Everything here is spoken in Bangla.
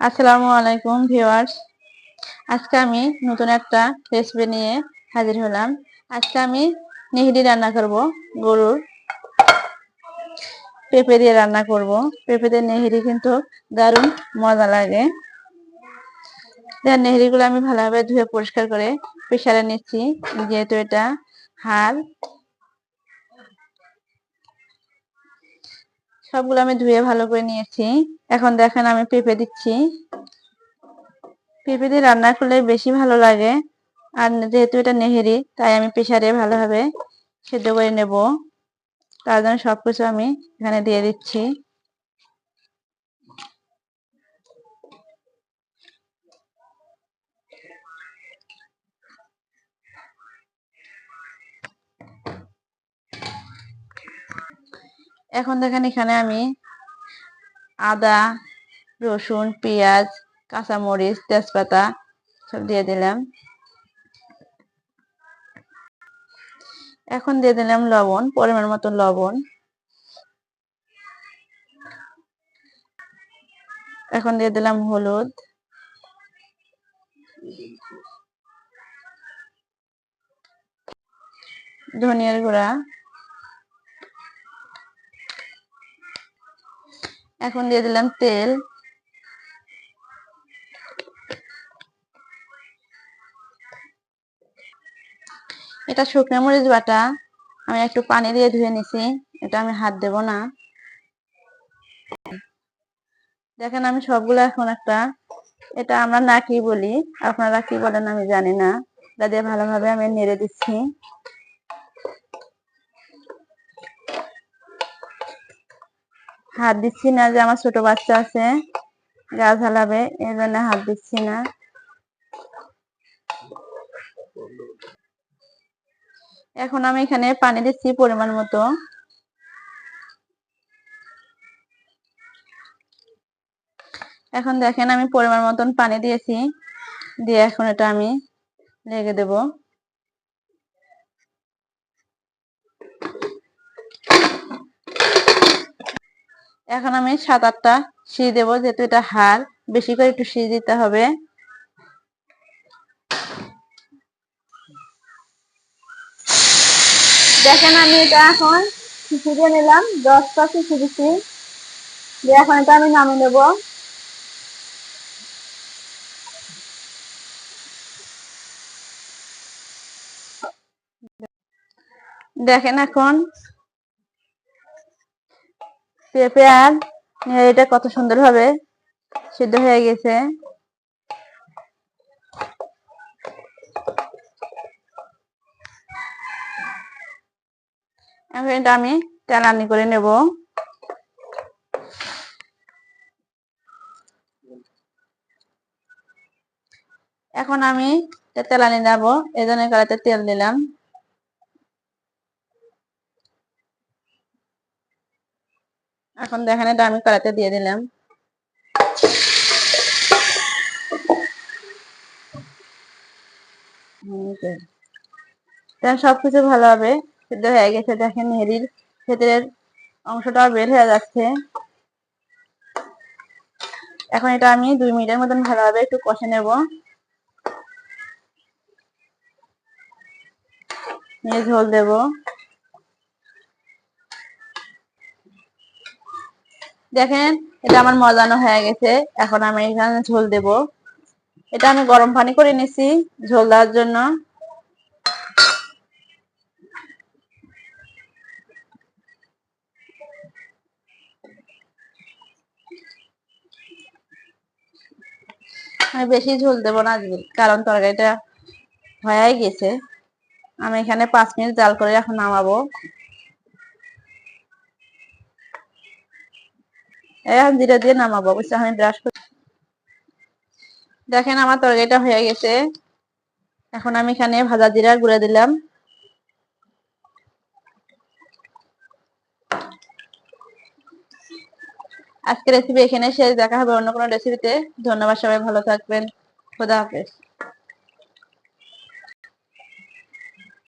আসসালামু আলাইকুম ভিউয়ার্স। আজকে আমি নতুন একটা রেসিপি নিয়ে হাজির হলাম। আজকে আমি নেহরি রান্না করব, গরুর। পেঁপে দিয়ে রান্না করব। পেঁপে দিয়ে নেহরি কিন্তু দারুণ মজা লাগে। নেহরিগুলো আমি ভালোভাবে ধুয়ে পরিষ্কার করে প্রেশারে নিচ্ছি। যেহেতু এটা হাড় সবগুলো আমি ধুয়ে ভালো করে নিয়েছি। এখন দেখেন আমি পেঁপে দিচ্ছি। পেঁপে দিয়ে রান্না করলে বেশি ভালো লাগে। আর যেহেতু এটা নেহেরি, তাই আমি প্রেশারে ভালোভাবে সেদ্ধ করে নেব। তার জন্য সবকিছু আমি এখানে দিয়ে দিচ্ছি। এখন দেখেন এখানে আমি আদা, রসুন, পেঁয়াজ, কাঁচামরিচ, তেজপাতা সব দিয়ে দিলাম। এখন দিয়ে দিলাম লবণ, পরিমাণ মতো লবণ। এখন দিয়ে দিলাম হলুদ। ধনিয়ার গুঁড়া। এখন দিয়ে দিলাম তেল। এটা শুকনো মরিচ বাটা, আমি একটু পানি দিয়ে ধুয়ে নিছি, এটা আমি হাত দেব না। দেখেন আমি সবগুলো এখন একটা, এটা আমরা না কি বলি, আপনারা কি বলেন আমি জানি না। দিয়ে ভালোভাবে আমি নেড়ে দিচ্ছি। হাত দিচ্ছি না যে আমার ছোট বাচ্চা আছে গাছ হালাবে এই জন্য হাত দিচ্ছি না। এখন আমি এখানে পানি দিচ্ছি পরিমাণ মতো। এখন দেখেন আমি পরিমাণ মতন পানি দিয়েছি, দিয়ে এখন এটা আমি লেগে দেব। এখন আমি সাত, আটটা সিঁড়ি দেবো, যেহেতু এটা হাড় বেশি করে একটু সিঁড়ি দিতে হবে। দেখেন আমি এটা এখন শিশু নিলাম, দশটা শিশু দিচ্ছি এখন এটা আমি নামিয়ে নেব। দেখেন এখন পেঁপে আর এটা কত সুন্দর ভাবে সিদ্ধ হয়ে গেছে। এখন এটা আমি তেলানি করে নেব। এখন আমি তেলানি নেব এই জন্য কড়াইতে তেল দিলাম। এখন দেখেন, এটা আমি কড়াইতে দিয়ে দিলাম। সবকিছু ভালো হবে, সিদ্ধ হয়ে গেছে। দেখেন হেরির ভেতরের অংশটা বের হয়ে যাচ্ছে। এখন এটা আমি দুই মিনিটের মতন ভালোভাবে একটু কষে নেব। নিয়ে ঝোল দেব। দেখেন, এটা আমার মজানো হয়ে গেছে। এখন আমি এখানে ঝোল দেব। এটা আমি গরম পানি করে নিছি ঝোল দেওয়ার জন্য। আমি বেশি ঝোল দেবো না কারণ তরকারিটা হয়ে গেছে। আমি এখানে পাঁচ মিনিট জাল করে এখন নামাবো। এখন জিরা দিয়ে নামাবো। বুঝছি আমি ব্রাশ করি। দেখেন আমার তরকারিটা হয়ে গেছে। এখন আমি এখানে ভাজা জিরা গুঁড়ে দিলাম। আজকের রেসিপি এখানে শেষ। দেখা হবে অন্য কোনো রেসিপিতে ধন্যবাদ সবাই, ভালো থাকবেন। খোদা হাফেজ।